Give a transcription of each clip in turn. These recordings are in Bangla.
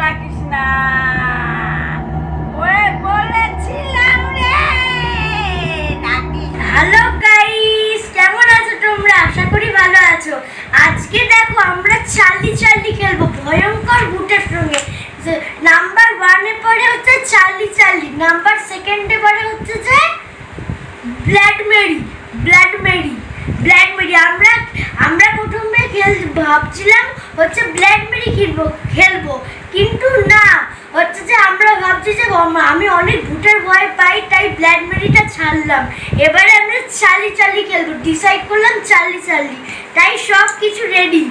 ডাকিস না হ্যালো গাইস কেমন আছো তোমরা? আশা করি ভালো আছো। আজকে দেখো আমরা চার্লি চার্লি খেলব, ভয়ঙ্কর বুটের সঙ্গে। নাম্বার ওয়ানে পরে হচ্ছে চার্লি চার্লি নাম্বার সেকেন্ডে পরে হচ্ছে যে bloody Mary bloody Mary bloody Mary আমরা আমরা প্রথমে খেল, ভাবছিলাম হচ্ছে ব্ল্যাড মেরি খেলব খেলব। কিন্তু না, হচ্ছে যে আমরা ভাবছি যে আম- অনেক ভূতের ভয় পাই, তাই ব্ল্যাড মেরিটা ছাড়লাম। এবারে আমরা চালি চালি খেলব ডিসাইড করলাম চালি চালি। তাই সব কিছু রেডি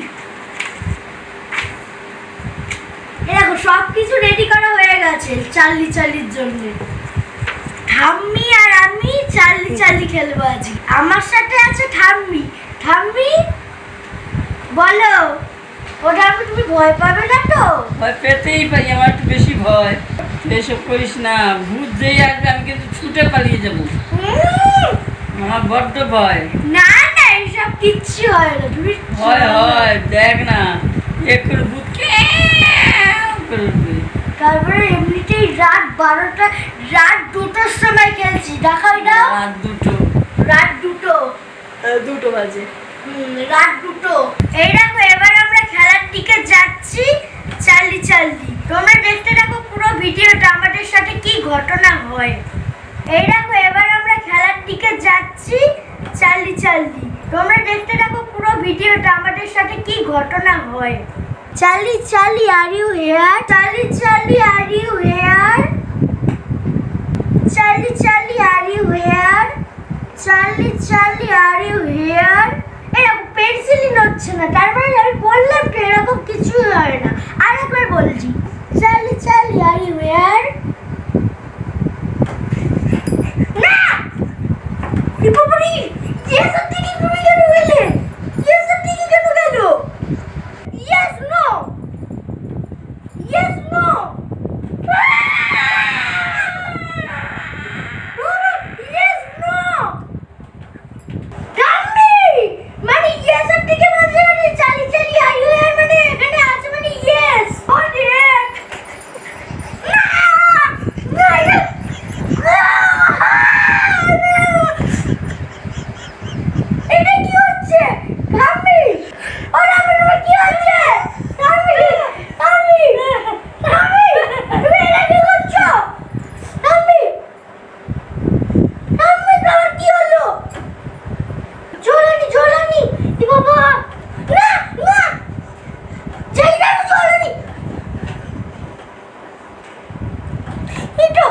দেখো সব কিছু রেডি করা হয়ে গেছে চার্লি চার্লির জন্য। ঠাম্মি আর আমি চার্লি চার্লি খেলব আজকে। আমার সাথে আছে ঠাম্মি। ঠাম্মি, বলো। ও ঠাম্মি তুমি ভয় পাবে না তো? ভয় পেতেই পারি আমার একটু বেশি ভয়। এসব করিস না ভূত যেই আসবে আমি কিন্তু ছুটে পালিয়ে যাব। আমার বড্ড ভয়। না না এইসব কিচ্ছু হয় না তুমি ভয় হয় দেখ না একটু ভূত ক্যাঁ করে উঠবে। তারপরে এমনিতেই রাত বারোটা রাত দুটোর সময় খেলছি দেখাই দাও। রাত দুটো। রাত দুটো। দুটো বাজে। রাত দুটো এই দেখো এবার আমরা খেলার দিকে যাচ্ছি চার্লি চার্লি তোমরা দেখতে থাকো পুরো ভিডিওটা আমাদের সাথে কি ঘটনা হয় এই দেখো এবার আমরা খেলার দিকে যাচ্ছি চার্লি চার্লি তোমরা দেখতে থাকো পুরো ভিডিওটা আমাদের সাথে কি ঘটনা হয়। Charlie Charlie are you here Charlie Charlie are you here Charlie Charlie are you here Charlie Charlie are you here এরকম পেন্সিলই নড়ছে না। তার মানে আমি বললাম তো এরকম কিছুই হয় না আর একবার বলছি Charlie Charlie are you here না রিপোর্টারি ইয়েস থেকে তুমি কেন গেলে ইয়েস থেকে কেন গেল yes no yes no yes no gummy মানে ইয়েস এর থেকে বলছে মানে চালি চালি আইও এর মানে এখানে আছে মানে ইয়েস ওরে না না এটা কি হচ্ছে গাম্মি ওরে আমার আমার কি হচ্ছে গাম্মি গাম্মি গাম্মি তুমি এটা কি করছ গাম্মি গাম্মি তোমার কি হলো ঝোলানি ঝোলানি এ বাবা না না যাই না ঝোলানি এটা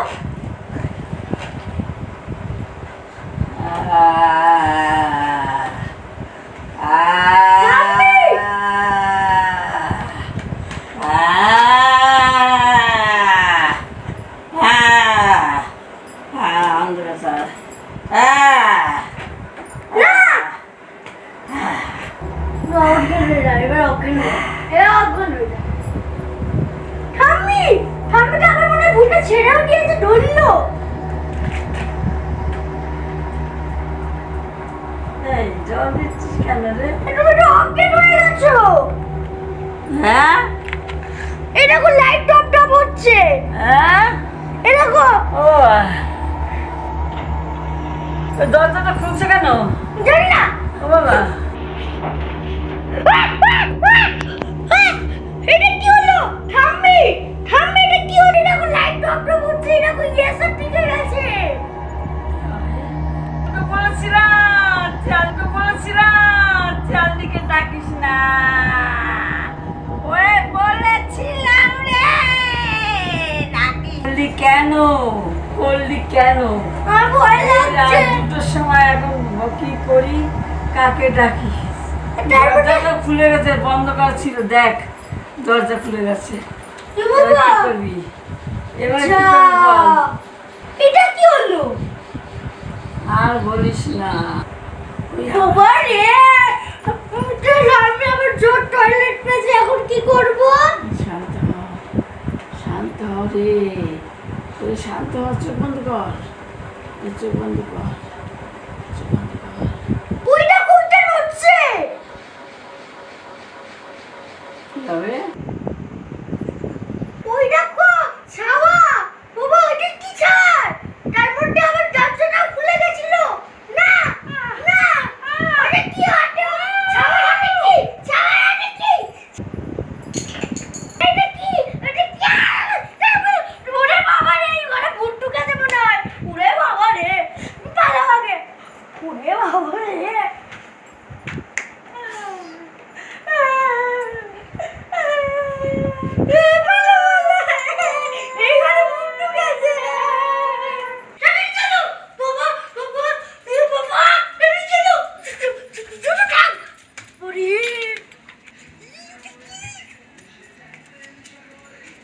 হয়ে যাবে এবার অজ্ঞান এবার অজ্ঞান ঠাম্মি ঠাম্মি আমার মনে ভুলটা ছেড়েও দিয়েছে ধরলো জল দিচ্ছিস কেন রে? তো অজ্ঞান হয়ে গেছো। হ্যাঁ? দেখো লাইট টপ টপ হচ্ছে। হ্যাঁ? দেখো। ও। দরজাটা খুলছে কেন? জানি না। ও বাবা। করলি কেন? আমার দুটোর সময় এখন কি করি? কাকে ডাকি? দরজাটা খুলে গেছে বন্ধ করা ছিল দেখ দরজা খুলে গেছে। করবি? এবার এটা কি হলো? আর বলিস না। ওই বাবা রে তাহলে জোর টয়লেট পেয়েছি এখন কি করব? শান্ত হ শান্ত হ রে। শান্ত চোখ বন্ধ কর। চোখ বন্ধ কর।